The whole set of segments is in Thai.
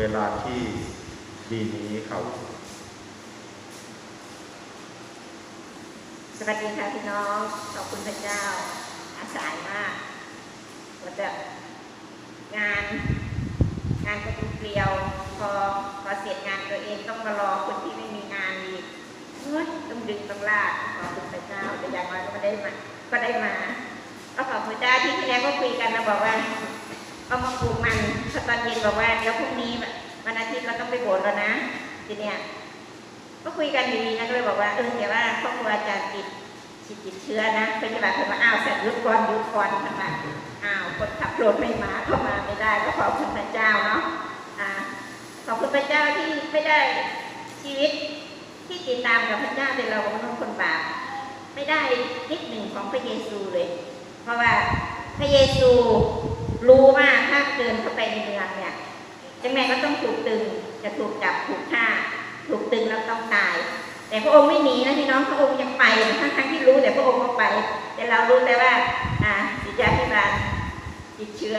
เวลาที่ดีนี้ครับ สวัสดีค่ะพี่น้อง ขอบคุณพระเจ้า อาสายมากว่าจะงานงานประตูเกลียว พอพอเสร็จงานตัวเองต้องมารอคนที่ไม่มีงานอีกเฮ้ยต้องดึงต้องลากขอบคุณพระเจ้าแต่อย่างน้อยก็ไม่ได้มาก็ได้มาก็ขอบคุณเจ้าที่ที่แล้วก็คุยกันนะบอกว่า เอามาปลูกมันพอตอนเย็นบอกว่าเดี๋ยวพรุ่งนี้วันอาทิตย์เราต้องไปโบสถ์แล้วนะ ทีเนี้ยก็คุยกันดีๆนะก็เลยบอกว่าเออแต่ว่าครอบครัวอาจารย์ติดติดติดเชื้อนะเป็นแบบเป็นว่าอ้าวเสร็จยุดก่อนยุดก่อนมันมาอ้าวคนขับรถไม่มาเข้ามาไม่ได้ก็ขอบคุณพระเจ้าเนาะอ่าขอบคุณพระเจ้าที่ไม่ได้ชีวิตที่ติดตามกับพระเจ้าเป็นเราเป็นมนุษย์คนบาปไม่ได้นิดหนึ่งของพระเยซูเลย เพราะว่าพระเยซู รู้ว่าถ้าเดินเข้าไปในเมืองเนี่ยยังไงก็ต้องถูกตึง จะถูกจับถูกฆ่า ถูกตึงแล้วต้องตาย แต่พระองค์ไม่หนีนะพี่น้องพระองค์ยังไปทั้งทั้งที่รู้แต่พระองค์ก็ไป แต่เรารู้แต่ว่า อ่าสิจาพิบาลติดเชื้อ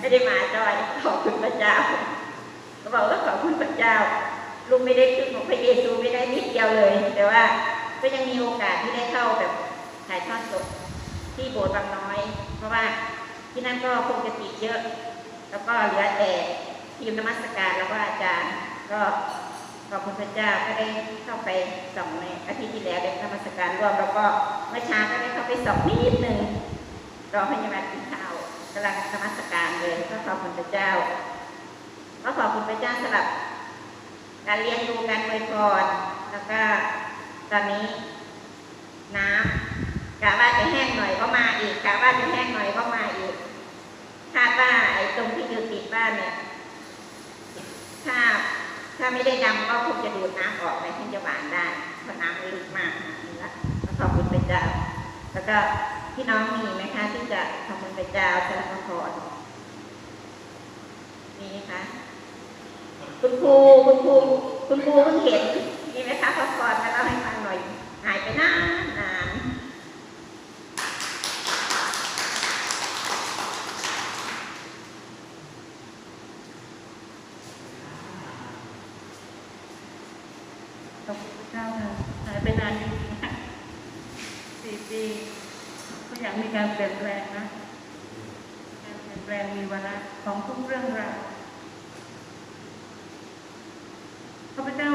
ไม่ได้มาจอยขอบคุณพระเจ้าก็บอกว่าขอบคุณพระเจ้าลูกไม่ได้ขึ้นของพระเยซูไม่ได้นิดเดียวเลย แต่ว่าก็ยังมีโอกาสที่ได้เข้าแบบถ่ายทอดสดที่โบสถ์บางน้อย เพราะว่า ที่นั่นก็คงจะติดเยอะ แล้วก็เหลือแต่ทีมนมัสการแล้วก็อาจารย์ก็ขอบคุณพระเจ้าก็ได้เข้าไปส่องในอาทิตย์ที่แล้วได้นมัสการร่วมแล้วก็เมื่อเช้าก็ได้เข้าไปส่องนิดหนึ่งรอพยาบาลกินข้าวกำลังนมัสการเลยก็ขอบคุณพระเจ้าก็ขอบคุณพระเจ้าสำหรับ การเลี้ยงดูการอวยพรแล้วก็ตอนนี้น้ำกะว่าจะแห้งหน่อยก็มาอีกกะว่าจะแห้งหน่อยก็มาอีกคาดว่าไอ้ ตรงที่อยู่ติดบ้านเนี่ย ถ้าถ้าไม่ได้ดำก็คงจะดูดน้ำออกไปที่จะหวานได้เพราะน้ำลึกมากนี่ละขอบคุณพระเจ้าแล้วก็พี่น้องมีไหมคะ ที่จะขอบคุณพระเจ้าสารพระพรมีไหมคะ คุณครูคุณครูคุณครูเพิ่งเห็นมีไหมคะพระพรมาเล่าให้ฟังหน่อย หายไปนานนาน ขอบคุณพระเจ้าค่ะหายไปนานจริงๆค่ะสี่ปีก็อยากมีการเปลี่ยนแปลงนะ การเปลี่ยนแปลงมีวาระของทุกเรื่องราวข้าพเจ้า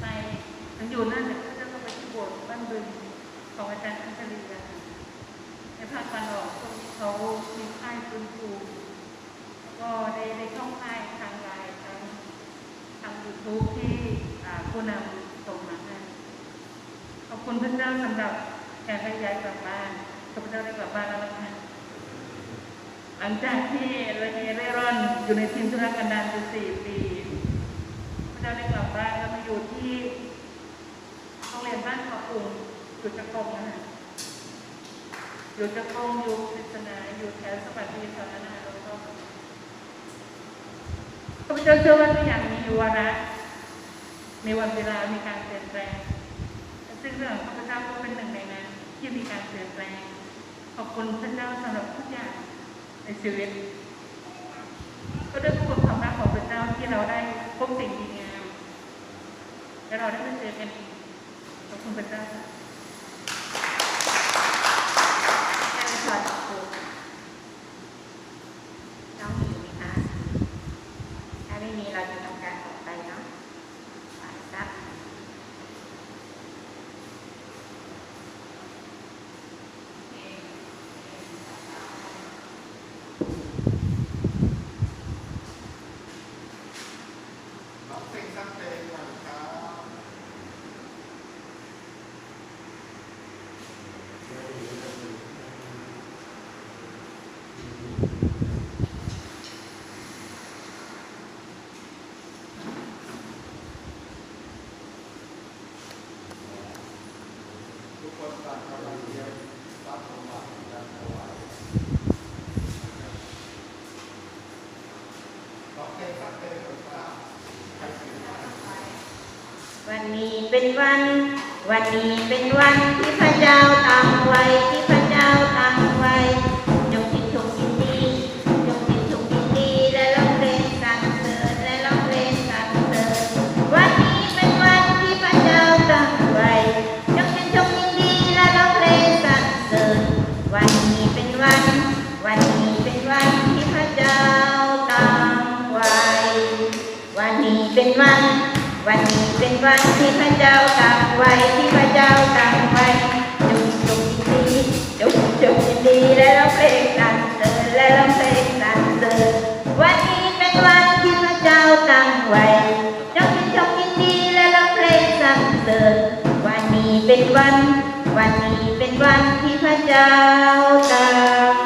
ไปมันอยู่นั่นเนี่ยข้าพเจ้าก็ไปที่โบสถ์บ้านบึงของอาจารย์อัญชลีกันในภาคตะวันออกตรงนี้เขามีค่ายฟื้นฟูแล้วก็ได้ได้เข้าค่ายทางไลน์ทางทางยูทูบที่ ผู้นำส่งมาให้ขอบคุณพระเจ้าสำหรับการได้ย้ายกลับบ้านข้าพเจ้าได้กลับบ้านแล้วนะคะหลังจากที่เราเร่ร่อนอยู่ในทีมธุรกันดารอยู่สี่ปีพระเจ้าได้กลับบ้านแล้วมาอยู่ที่โรงเรียนบ้านขอปุ่งอยู่จักรกนะคะอยู่จักรกอยู่ปริศนาอยู่แถวสวัสดีแถวนั้นนะแล้วก็ข้าพเจ้าเชื่อว่าทุกอย่างมีวาระ ในวันเวลามีการเปลี่ยนแปลง ซึ่งเรื่องข้าพเจ้าก็เป็นหนึ่งในนั้นที่มีการเปลี่ยนแปลง ขอบคุณพระเจ้าสำหรับทุกอย่างในชีวิต ก็ด้วยพระคุณความรักของพระเจ้าที่เราได้พบสิ่งดีงามและเราได้มาเจอกันขอบคุณพระเจ้าค่ะ การถอดครูน้องมีไหมคะ ถ้าไม่มีเราจะทำการต่อไปเนาะไปครับ น้องเพลงสักเพลงหน่อยครับ ทุกคนต่างกำลังเรียนรับสมบัติการถ วันนนี้เป็นวัน วันนี้เป็นวันที่พระเจ้าตั้งไว้ที่พระเจ้าตั้งไว้ วันนี้เป็นวันที่พระเจ้าตั้งไว้ วันนี้เป็นวัน วันนี้เป็นวันที่พระเจ้าตั้งไว้ที่พระเจ้าตั้งไว้จงจงดีจงจงดีและเราเพลงสรรเสริญและเราเพลงสรรเสริญวันนี้เป็นวันที่พระเจ้าตั้งไว้จงจงดีและเราเพลงสรรเสริญวันนี้เป็นวัน วันนี้เป็นวันที่พระเจ้าตั้ง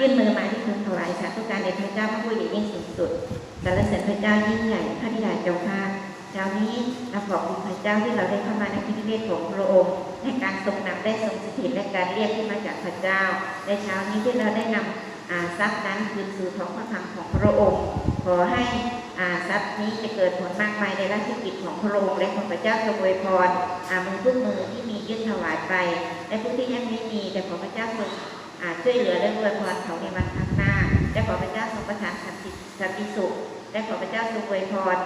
ยื่นมือมาที่คุณถวายสาธุการแด่พระเจ้าพระผู้ใหญ่ยิ่งสูงสุดสรรเสริญพระเจ้ายิ่งใหญ่พระธิดาเจ้าค่ะเช้านี้เราขอบคุณพระเจ้าที่เราได้เข้ามาในพิธีเวทของพระองค์ในการทรงนำได้ทรงสถิตและการเรียกที่มาจากพระเจ้าในเช้านี้ที่เราได้นำทรัพย์นั้นคืนสู่ท้องพระคลังของพระองค์ ขอให้ทรัพย์นี้จะเกิดผลมากมายในราชกิจของพระองค์และของพระเจ้าทรงอวยพรมือทุกมือที่มียื่นถวายไปและผู้ที่ยังไม่มีแต่ขอพระเจ้าทรง ช่วยเหลือและอวยพรเขาในวันข้างหน้าและขอพระเจ้าทรงประทานสันติสันติสุขและขอพระเจ้าทรงอวยพร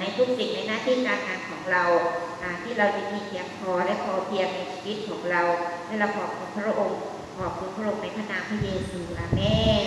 ในทุกสิ่งในหน้าที่การงานของเราอ่าที่เราจะมีเพียงพอและพอเพียงในชีวิตของเราและเราขอบคุณพระองค์ขอบคุณพระองค์ในพระนามพระเยซูอาเมน